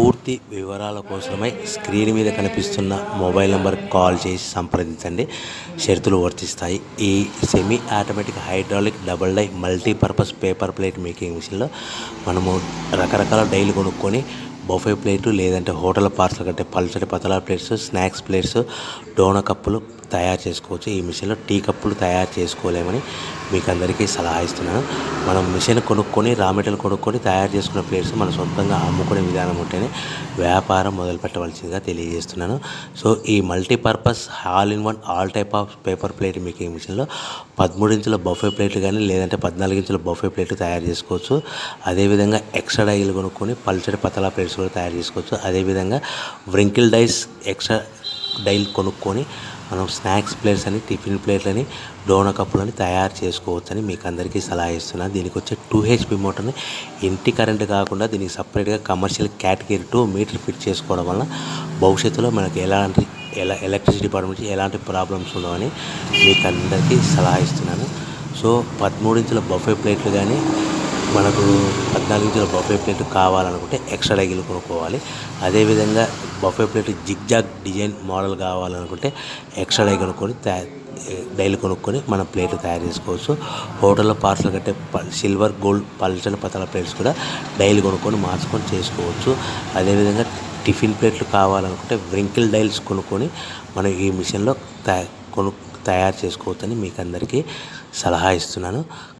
పూర్తి వివరాల కోసమై స్క్రీన్ మీద కనిపిస్తున్న మొబైల్ నెంబర్ కాల్ చేసి సంప్రదించండి. షరతులు వర్తిస్తాయి. ఈ semi automatic hydraulic double die multipurpose paper plate making మిషన్లో మనము రకరకాల డైలు కొనుక్కొని బొఫే ప్లేటు లేదంటే హోటల్ పార్సల్ కంటే పల్చటి పతల ప్లేట్స్ స్నాక్స్ ప్లేట్స్ డోన కప్పులు తయారు చేసుకోవచ్చు. ఈ మిషన్లో టీ కప్పులు తయారు చేసుకోలేమని మీకు అందరికీ సలహా ఇస్తున్నాను మనం మిషన్ కొనుక్కొని రా మెటీరియల్ కొనుక్కొని తయారు చేసుకున్న ప్లేట్స్ మనం సొంతంగా అమ్ముకునే విధానం ఉంటేనే వ్యాపారం మొదలు పెట్టవలసిందిగా తెలియజేస్తున్నాను. సో ఈ multipurpose all in one all type of paper plate మీకు ఈ మిషన్లో పదమూడు ఇంచుల బఫే ప్లేట్లు కానీ లేదంటే పద్నాలుగు ఇంచుల బఫే ప్లేట్లు తయారు చేసుకోవచ్చు. అదేవిధంగా ఎక్స్ట్రా డైలు కొనుక్కొని పల్చడి పతలా ప్లేట్స్ కూడా తయారు చేసుకోవచ్చు. అదేవిధంగా వ్రింకిల్ డైస్ ఎక్స్ట్రా డైల్ కొనుక్కొని మనం స్నాక్స్ ప్లేట్స్ అని టిఫిన్ ప్లేట్లని డోన కప్పులని తయారు చేసుకోవచ్చని మీకు అందరికీ సలహా ఇస్తున్నాను దీనికి వచ్చే టూ హెచ్పి మోటార్ని ఇంటి కరెంట్ కాకుండా దీనికి సపరేట్గా commercial category two meter fit చేసుకోవడం వల్ల భవిష్యత్తులో మనకి ఎలాంటి ఎలా ఎలక్ట్రిసిటీ డిపార్ట్మెంట్ ఎలాంటి ప్రాబ్లమ్స్ ఉండవని మీకు అందరికీ సలహా ఇస్తున్నాను. సో పదమూడు ఇంచుల బఫే ప్లేట్లు కానీ మనకు పద్నాలుగు ఇంచుల బఫే ప్లేట్ కావాలనుకుంటే ఎక్స్ట్రా డైగిల్ కొనుక్కోవాలి. అదేవిధంగా buffet plate zigzag design model కావాలనుకుంటే ఎక్స్ట్రా డై కొనుక్కొని డైలు కొనుక్కొని మనం ప్లేట్లు తయారు చేసుకోవచ్చు. హోటల్లో పార్సల్ కట్టే సిల్వర్ గోల్డ్ పల్చని పతల ప్లేట్స్ కూడా డైలు కొనుక్కొని మార్చుకొని చేసుకోవచ్చు. అదేవిధంగా టిఫిన్ ప్లేట్లు కావాలనుకుంటే వ్రింకిల్ డైల్స్ కొనుక్కొని మనం ఈ మిషన్లో తయా కొను తయారు చేసుకోవచ్చని మీకు అందరికీ సలహా ఇస్తున్నాను.